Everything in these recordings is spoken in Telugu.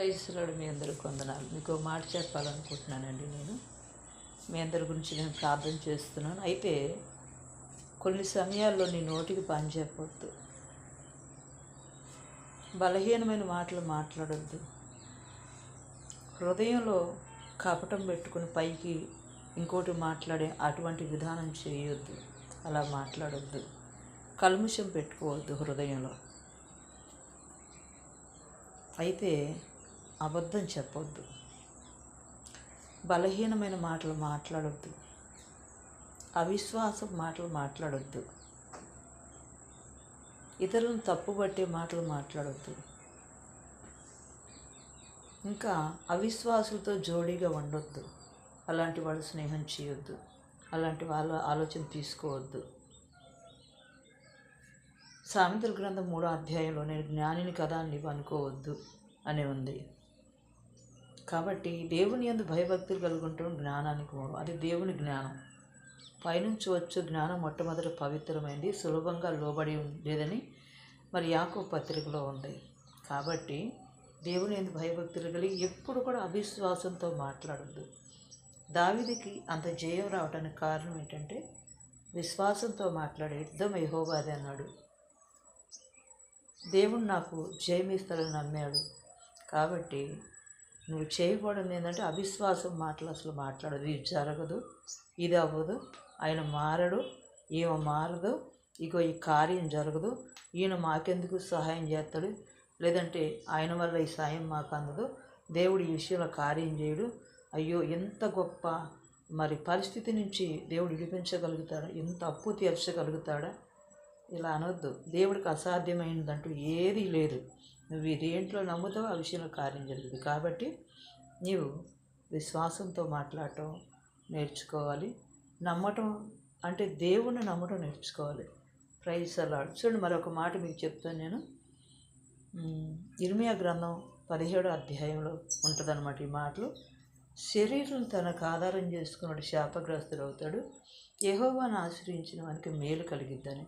ప్రైజ్లాడు మీ అందరికి వందనాలు మీకు మాట చెప్పాలనుకుంటున్నానండి నేను. మీ అందరి గురించి నేను ప్రార్థన చేస్తున్నాను. అయితే కొన్ని సమయాల్లో నీ నోటికి పని చెప్పొద్దు. బలహీనమైన మాటలు మాట్లాడొద్దు. హృదయంలో కపటం పెట్టుకుని పైకి ఇంకోటి మాట్లాడే అటువంటి విధానం చేయొద్దు. అలా మాట్లాడొద్దు. కల్ముషం పెట్టుకోవద్దు హృదయంలో. అయితే అబద్ధం చెప్పొద్దు. బలహీనమైన మాటలు మాట్లాడొద్దు. అవిశ్వాసం మాటలు మాట్లాడొద్దు. ఇతరులను తప్పుబట్టే మాటలు మాట్లాడొద్దు. ఇంకా అవిశ్వాసులతో జోడీగా ఉండొద్దు. అలాంటి వాళ్ళు స్నేహం చేయొద్దు. అలాంటి వాళ్ళ ఆలోచన తీసుకోవద్దు. సామెతల గ్రంథం మూడో అధ్యాయంలో నేను జ్ఞానిని కదా అని నీవు అనుకోవద్దు అని ఉంది. కాబట్టి దేవుని ఎందు భయభక్తులు కలుగుంటాం జ్ఞానానికి మూలం అది దేవుని జ్ఞానం. పైనుంచి వచ్చే జ్ఞానం మొట్టమొదటి పవిత్రమైంది సులభంగా లోబడి ఉండేదని మరి యాకో పత్రికలో ఉంది. కాబట్టి దేవుని ఎందు భయభక్తులు కలిగి ఎప్పుడు కూడా అవిశ్వాసంతో మాట్లాడద్దు. దావిదికి అంత జయం రావడానికి కారణం ఏంటంటే విశ్వాసంతో మాట్లాడే యుద్ధం యహోబాది అన్నాడు. దేవుడు నాకు జయమిస్తాడని నమ్మాడు. కాబట్టి నువ్వు చేయకూడదు ఏంటంటే అవిశ్వాసం మాటలు అసలు మాట్లాడదు. ఇది జరగదు ఇది అవ్వదు. ఆయన మారడు ఈమె మారదు ఇగో ఈ కార్యం జరగదు. ఈయన మాకెందుకు సహాయం చేస్తాడు? లేదంటే ఆయన వల్ల ఈ సాయం మాకు అందదు. దేవుడు ఈ విషయంలో కార్యం చేయడు. అయ్యో ఎంత గొప్ప మరి పరిస్థితి నుంచి దేవుడు విడిపించగలుగుతాడా? ఎంత అప్పు తీర్చగలుగుతాడా? ఇలా అనొద్దు. దేవుడికి అసాధ్యమైనదంటూ ఏదీ లేదు. నువ్వు ఇదేంట్లో నమ్ముతావో ఆ విషయంలో కార్యం జరుగుతుంది. కాబట్టి నీవు విశ్వాసంతో మాట్లాడటం నేర్చుకోవాలి. నమ్మటం అంటే దేవుణ్ణి నమ్మటం నేర్చుకోవాలి. ప్రైజ్ అలాడు చూడండి మరొక మాట మీకు చెప్తాను నేను. ఇర్మియా గ్రంథం పదిహేడో అధ్యాయంలో ఉంటుందన్నమాట ఈ మాటలు. శరీరం తనకు ఆధారం చేసుకున్నాడు శాపగ్రస్తుడు అవుతాడు. యహోవాను ఆశ్రయించిన వానికి మేలు కలిగిద్దని.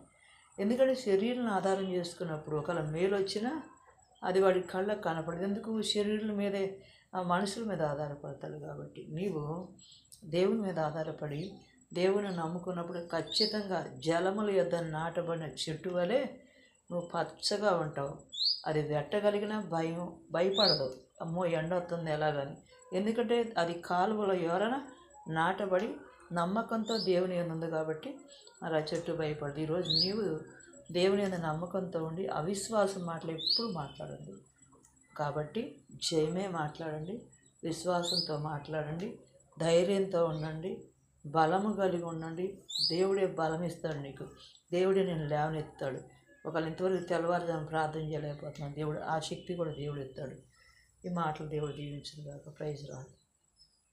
ఎందుకంటే శరీరం ఆధారం చేసుకున్నప్పుడు ఒకవేళ మేలు వచ్చినా అది వాడి కళ్ళకు కనపడదు. ఎందుకు? శరీరం మీదే ఆ మనుషుల మీద ఆధారపడతాడు కాబట్టి. నీవు దేవుని మీద ఆధారపడి దేవుని నమ్ముకున్నప్పుడు ఖచ్చితంగా జలముల యొద్ద నాటబడిన చెట్టు వలె నువ్వు పచ్చగా ఉంటావు. అది వెట్టగలిగిన భయం భయపడదు. అమ్మో ఎండ వస్తుంది ఎలాగని. ఎందుకంటే అది కాలువల ఎవరైనా నాటబడి నమ్మకంతో దేవుని ఉంది కాబట్టి మరి ఆ చెట్టు భయపడదు. ఈరోజు నీవు దేవుని యందు నమ్మకంతో ఉండి అవిశ్వాసం మాటలు ఎప్పుడు మాట్లాడండి. కాబట్టి జయమే మాట్లాడండి విశ్వాసంతో మాట్లాడండి ధైర్యంతో ఉండండి బలము కలిగి ఉండండి. దేవుడే బలం ఇస్తాడు నీకు. దేవుడే నేను లేవనెత్తాడు. ఒకవేళ ఇంతవరకు తెల్లవారుజాము ప్రార్థన చేయలేకపోతున్నాను దేవుడు ఆ శక్తి కూడా దేవుడు ఇస్తాడు. ఈ మాటలు దేవుడు దీవించదు కాక ప్రైజ్ రాదు.